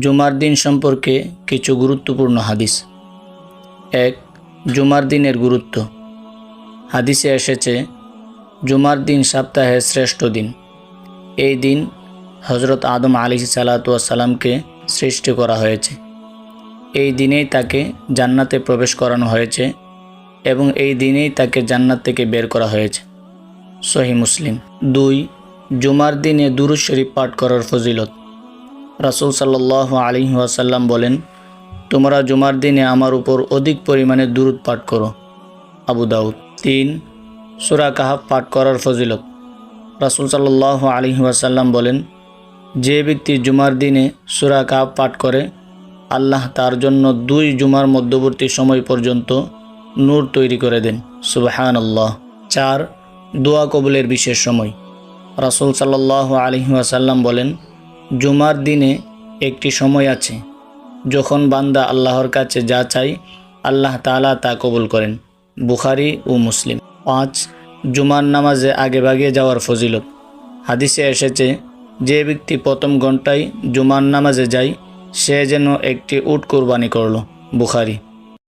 জুমার দিন সম্পর্কে কিছু গুরুত্বপূর্ণ হাদিস। এক, জুমার দিনের গুরুত্ব। হাদিসে এসেছে, জুমার দিন সপ্তাহের শ্রেষ্ঠ দিন। এই দিন হজরত আদম আলি সালাতামকে সৃষ্টি করা হয়েছে। এই দিনেই তাকে জান্নাতে প্রবেশ করানো হয়েছে এবং এই দিনেই তাকে জান্নাত থেকে বের করা হয়েছে। সহি মুসলিম। দুই, জুমার দিনে দুরুজ শরীফ পাঠ করার ফজিলত। রাসুল সাল্লাহ আলী ওয়াসাল্লাম বলেন, তোমরা জুমার দিনে আমার উপর অধিক পরিমাণে দুরুদ পাঠ করো। আবু দাউদ। তিন, সুরা কাহাব পাঠ করার ফজিলত। রাসুল সাল্লাহ আলী ওয়াসাল্লাম বলেন, যে ব্যক্তি জুমার দিনে সুরা কাহাব পাঠ করে, আল্লাহ তার জন্য দুই জুমার মধ্যবর্তী সময় পর্যন্ত নূর তৈরি করে দেন। সুবাহান আল্লাহ চার, দোয়া কবুলের বিশেষ সময়। রাসুল সাল্লাহ আলহি ওয়াসাল্লাম বলেন জুমার দিনে একটি সময় আছে যখন বান্দা আল্লাহর কাছে যা চাই আল্লাহ তালা তা কবুল করেন, বুখারি ও মুসলিম। পাঁচ, জুমার নামাজে আগে ভাগে যাওয়ার ফজিলত। হাদিসে এসেছে, যে ব্যক্তি প্রথম ঘন্টায় জুমার নামাজে যায়, সে যেন একটি উট কোরবানি করল, বুখারি।